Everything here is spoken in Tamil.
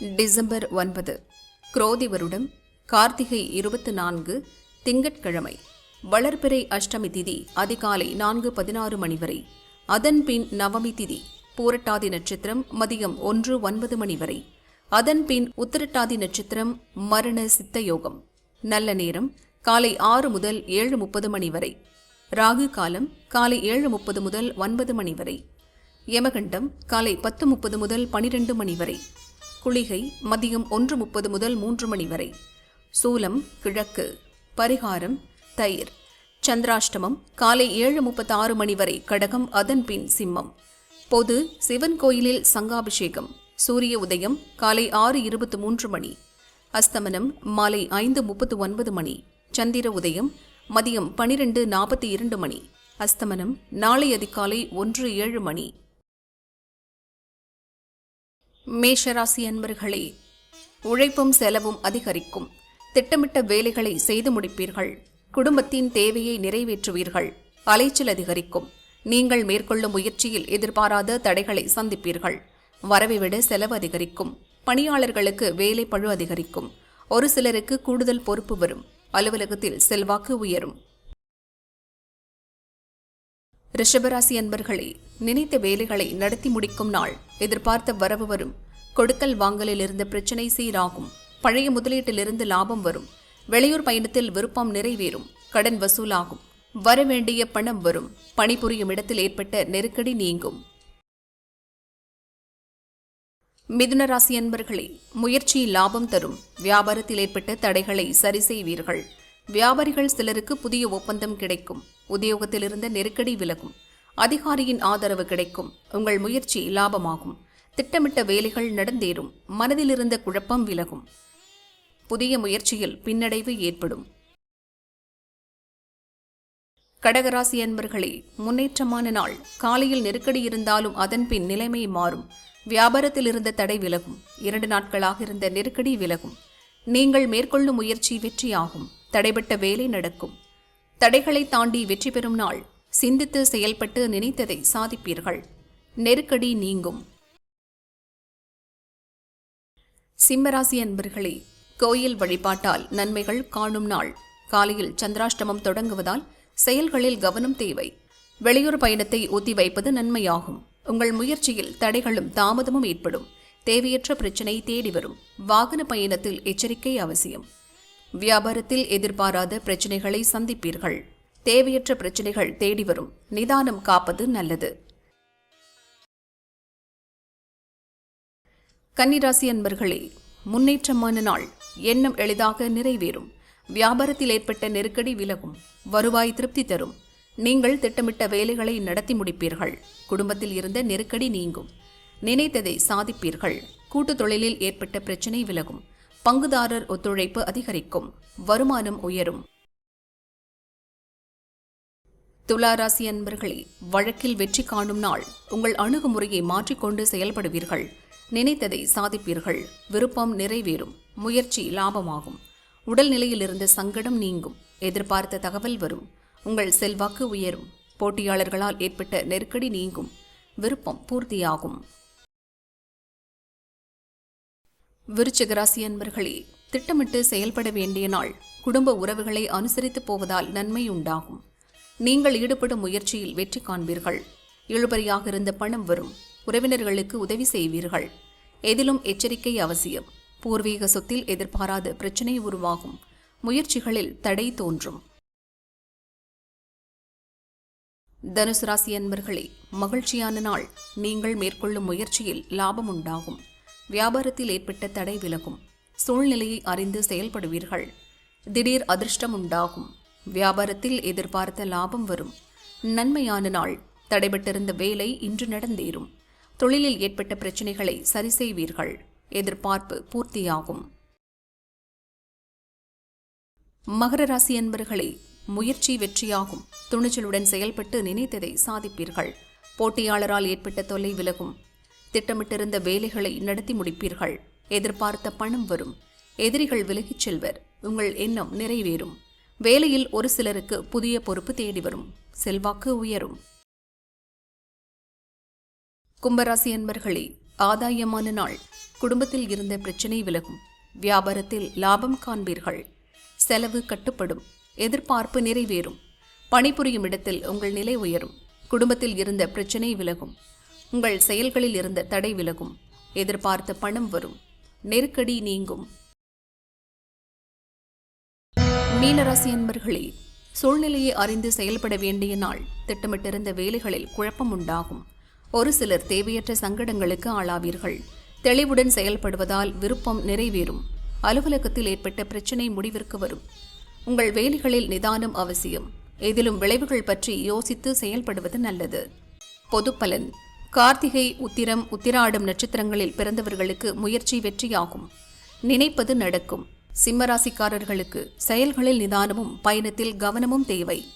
டிசம்பர் ஒன்பது குரோதி வருடம் கார்த்திகை இருபத்து நான்கு திங்கட்கிழமை வளர்பிறை அஷ்டமி திதி அதிகாலை நான்கு பதினாறு மணி வரை. அதன் பின் நவமி திதி பூரட்டாதி நட்சத்திரம் மதியம் ஒன்று ஒன்பது மணி வரை. அதன் பின் உத்திரட்டாதி நட்சத்திரம் மரண சித்த யோகம் நல்ல நேரம் காலை ஆறு முதல் ஏழு முப்பது மணி வரை. ராகு காலம் காலை ஏழு முப்பது முதல் ஒன்பது மணி வரை. யமகண்டம் காலை பத்து முப்பது முதல் பனிரெண்டு மணி வரை. குளிகை மதியம் ஒன்று முப்பது முதல் மூன்று மணி வரை. சூலம் கிழக்கு. பரிகாரம் தயிர். சந்திராஷ்டமம் காலை ஏழு முப்பத்தாறு மணி வரை கடகம் அதன் பின் சிம்மம். பொது சிவன் கோயிலில் சங்காபிஷேகம். சூரிய உதயம் காலை ஆறு இருபத்து மூன்று மணி. அஸ்தமனம் மாலை ஐந்து முப்பத்து ஒன்பது மணி. சந்திர உதயம் மதியம் பனிரெண்டு நாற்பத்தி இரண்டு மணி. அஸ்தமனம் நாளை அதிகாலை ஒன்று ஏழு மணி. மேஷராசி அன்பர்களே உழைப்பும் செலவும் அதிகரிக்கும். திட்டமிட்ட வேலைகளை செய்து முடிப்பீர்கள். குடும்பத்தின் தேவையை நிறைவேற்றுவீர்கள். அலைச்சல் அதிகரிக்கும். நீங்கள் மேற்கொள்ளும் முயற்சியில் எதிர்பாராத தடைகளை சந்திப்பீர்கள். வரவை விட செலவு அதிகரிக்கும். பணியாளர்களுக்கு வேலை பழு அதிகரிக்கும். ஒரு சிலருக்கு கூடுதல் பொறுப்பு வரும். அலுவலகத்தில் செல்வாக்கு உயரும். ரிஷபராசி அன்பர்களே நினைத்த வேலைகளை நடத்தி முடிக்கும் நாள். எதிர்பார்த்த வரவு வரும். கொடுக்கல் வாங்கலில் இருந்த பிரச்சனை சீராகும். பழைய முதலீட்டிலிருந்து லாபம் வரும். வெளியூர் பயணத்தில் விருப்பம் நிறைவேறும். கடன் வசூலாகும். வரவேண்டிய பணம் வரும். பணிபுரியும் இடத்தில் ஏற்பட்ட நெருக்கடி நீங்கும். மிதுன ராசி அன்பர்களே முயற்சி லாபம் தரும். வியாபாரத்தில் ஏற்பட்ட தடைகளை சரி செய்வீர்கள். வியாபாரிகள் சிலருக்கு புதிய ஒப்பந்தம் கிடைக்கும். உத்தியோகத்திலிருந்து நெருக்கடி விலகும். அதிகாரியின் ஆதரவு கிடைக்கும். உங்கள் முயற்சி லாபமாகும். திட்டமிட்ட வேலைகள் நடந்தேறும். மனதிலிருந்த குழப்பம் விலகும். புதிய முயற்சியில் பின்னடைவு ஏற்படும். கடகராசி அன்பர்களே முன்னேற்றமான நாள். காலையில் நெருக்கடி இருந்தாலும் அதன் பின் நிலைமை மாறும். வியாபாரத்தில் இருந்த தடை விலகும். இரண்டு நாட்களாக இருந்த நெருக்கடி விலகும். நீங்கள் மேற்கொள்ளும் முயற்சி வெற்றியாகும். தடைபட்ட வேலை நடக்கும். தடைகளை தாண்டி வெற்றி பெறும் நாள். சிந்தித்து செயல்பட்டு நினைத்ததை சாதிப்பீர்கள். நெருக்கடி நீங்கும். சிம்மராசி அன்பர்களே கோயில் வழிபாட்டால் நன்மைகள் காணும் நாள். காலையில் சந்திராஷ்டமம் தொடங்குவதால் செயல்களில் கவனம் தேவை. வெளியூர் பயணத்தை ஒத்தி வைப்பது நன்மையாகும். உங்கள் முயற்சியில் தடைகளும் தாமதமும் ஏற்படும். தேவையற்ற பிரச்சினை தேடி வரும். வாகன பயணத்தில் எச்சரிக்கை அவசியம். வியாபாரத்தில் எதிர்பாராத பிரச்சனைகளை சந்திப்பீர்கள். தேவையற்ற பிரச்சனைகள் தேடி வரும். நிதானம் காப்பது நல்லது. கன்னிராசி அன்பர்களே முன்னேற்றமான நாள். எண்ணம் எளிதாக நிறைவேறும். வியாபாரத்தில் ஏற்பட்ட நெருக்கடி விலகும். வருவாய் திருப்தி தரும். நீங்கள் திட்டமிட்ட வேலைகளை நடத்தி முடிப்பீர்கள். குடும்பத்தில் இருந்த நெருக்கடி நீங்கும். நினைத்ததை சாதிப்பீர்கள். கூட்டு தொழிலில் ஏற்பட்ட பிரச்சினை விலகும். பங்குதாரர் ஒத்துழைப்பு அதிகரிக்கும். வருமானம் உயரும். துளாராசி அன்பர்களே வழக்கில் வெற்றி காணும் நாள். உங்கள் அணுகுமுறையை மாற்றிக்கொண்டு செயல்படுவீர்கள். நினைத்ததை சாதிப்பீர்கள். விருப்பம் நிறைவேறும். முயற்சி லாபமாகும். உடல்நிலையிலிருந்து சங்கடம் நீங்கும். எதிர்பார்த்த தகவல் வரும். உங்கள் செல்வாக்கு உயரும். போட்டியாளர்களால் ஏற்பட்ட நெருக்கடி நீங்கும். விருப்பம் பூர்த்தியாகும். விருச்சிகராசி அன்பர்களே திட்டமிட்டு செயல்பட வேண்டிய நாள் குடும்ப உறவுகளை அனுசரித்து போவதால் நன்மை உண்டாகும். நீங்கள் ஈடுபடும் முயற்சியில் வெற்றி காண்பீர்கள். இழுபறியாக இருந்த பணம் வரும். உறவினர்களுக்கு உதவி செய்வீர்கள். எதிலும் எச்சரிக்கை அவசியம். பூர்வீக சொத்தில் எதிர்பாராத பிரச்சனை உருவாகும். முயற்சிகளில் தடை தோன்றும். தனுசு ராசி அன்பர்களே மகிழ்ச்சியான நாள். நீங்கள் மேற்கொள்ளும் முயற்சியில் லாபம் உண்டாகும். வியாபாரத்தில் ஏற்பட்ட தடை விலகும். சூழ்நிலையை அறிந்து செயல்படுவீர்கள். திடீர் அதிர்ஷ்டம் உண்டாகும். வியாபாரத்தில் எதிர்பார்த்த லாபம் வரும். நன்மையான நாள். தடைபட்டிருந்த வேலை இன்று நடந்தேறும். தொழிலில் ஏற்பட்ட பிரச்சனைகளை சரி செய்வீர்கள். எதிர்பார்ப்பு பூர்த்தியாகும். மகர ராசி அன்பர்களே முயற்சி வெற்றியாகும். துணிச்சலுடன் செயல்பட்டு நினைத்ததை சாதிப்பீர்கள். போட்டியாளரால் ஏற்பட்ட தொல்லை விலகும். திட்டமிட்டிருந்த வேலைகளை நடத்தி முடிப்பீர்கள். எதிர்பார்த்த பணம் வரும். எதிரிகள் விலகிச் செல்வர். உங்கள் எண்ணம் நிறைவேறும். வேலையில் ஒரு சிலருக்கு புதிய பொறுப்பு தேடி வரும். செல்வாக்கு உயரும். கும்பராசி அன்பர்களே ஆதாயமான நாள். குடும்பத்தில் இருந்த பிரச்சனை விலகும். வியாபாரத்தில் லாபம் காண்பீர்கள். செலவு கட்டுப்படும். எதிர்பார்ப்பு நிறைவேறும். பணிபுரியும் இடத்தில் உங்கள் நிலை உயரும். குடும்பத்தில் இருந்த பிரச்சனை விலகும். உங்கள் செயல்களில் இருந்த தடை விலகும். எதிர்பார்த்த பணம் வரும். நெருக்கடி நீங்கும். மீனராசி அன்பர்களே சூழ்நிலையை அறிந்து செயல்பட வேண்டிய நாள். திட்டமிட்டிருந்த வேலைகளில் குழப்பம் உண்டாகும். ஒரு சிலர் தேவையற்ற சங்கடங்களுக்கு ஆளாவீர்கள். தெளிவுடன் செயல்படுவதால் விருப்பம் நிறைவேறும். அலுவலகத்தில் ஏற்பட்ட பிரச்சினை முடிவிற்கு வரும். உங்கள் வேலைகளில் நிதானம் அவசியம். எதிலும் விளைவுகள் பற்றி யோசித்து செயல்படுவது நல்லது. பொது பலன். கார்த்திகை உத்திரம் உத்திராடும் நட்சத்திரங்களில் பிறந்தவர்களுக்கு முயற்சி வெற்றியாகும். நினைப்பது நடக்கும். சிம்மராசிக்காரர்களுக்கு செயல்களில் நிதானமும் பயணத்தில் கவனமும் தேவை.